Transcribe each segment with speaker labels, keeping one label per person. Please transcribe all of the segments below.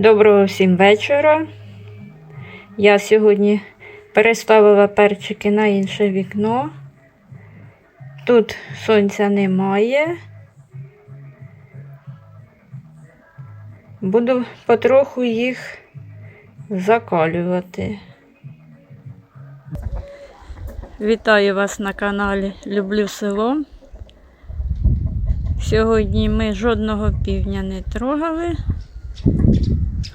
Speaker 1: Доброго всім вечора. Я сьогодні переставила перчики на інше вікно. Тут сонця немає. Буду потроху їх закалювати. Вітаю вас на каналі Люблю село. Сьогодні ми жодного півня не трогали.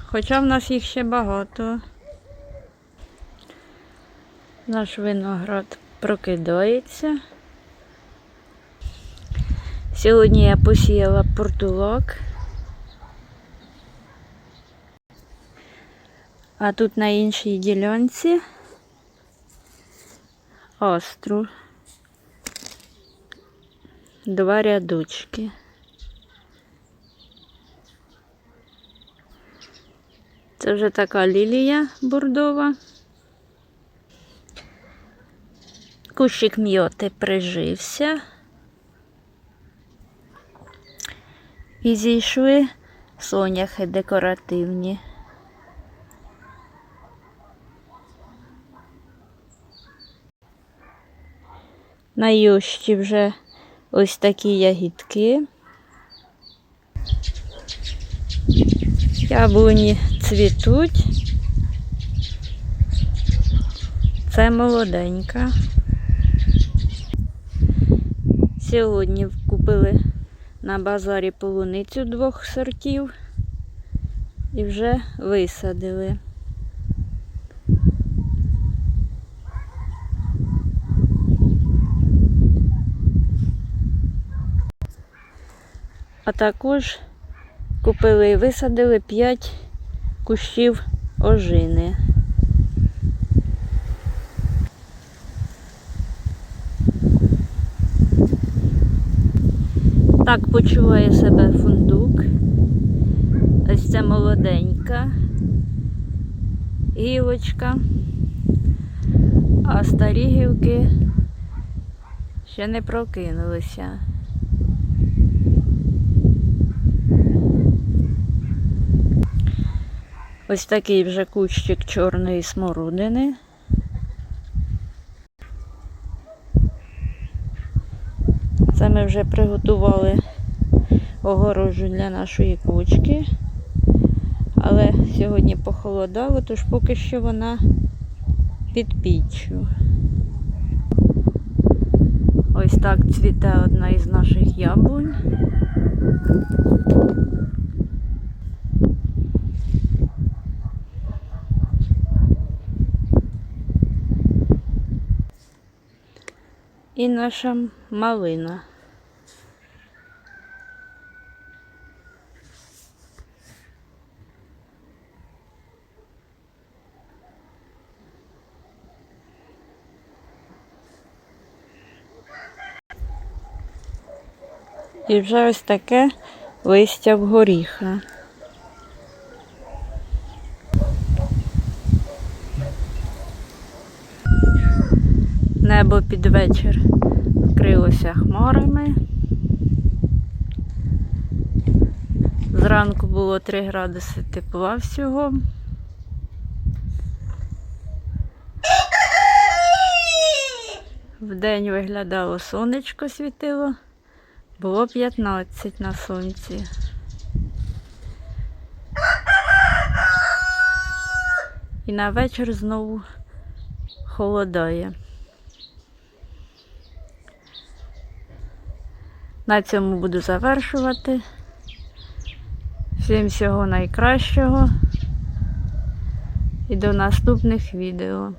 Speaker 1: Хоча в нас їх ще багато. Наш виноград прокидається. Сьогодні я посіяла портулак. А тут на іншій ділянці остру. Два рядочки. Це вже така лілія бордова. Кущик м'йоти прижився. І зійшли соняхи декоративні. На ющі вже ось такі ягідки. Яблуні цвітуть. Це молоденька. Сьогодні купили на базарі полуницю двох сортів і вже висадили. А також купили і висадили 5 кущів ожини. Так почуває себе фундук. Ось це молоденька гілочка, а старі гілки ще не прокинулися. Ось такий вже кущик чорної смородини. Це ми вже приготували огорожу для нашої кучки. Але сьогодні похолодало, тож поки що вона під піччю. Ось так цвіте одна із наших яблунь. І наша малина. І вже ось таке листя в горіха. Небо під вечір вкрилося хмарами. Зранку було 3 градуси тепла всього. Вдень виглядало сонечко світило, було 15 на сонці. І на вечір знову холодає. На цьому буду завершувати. Всім всього найкращого і до наступних відео.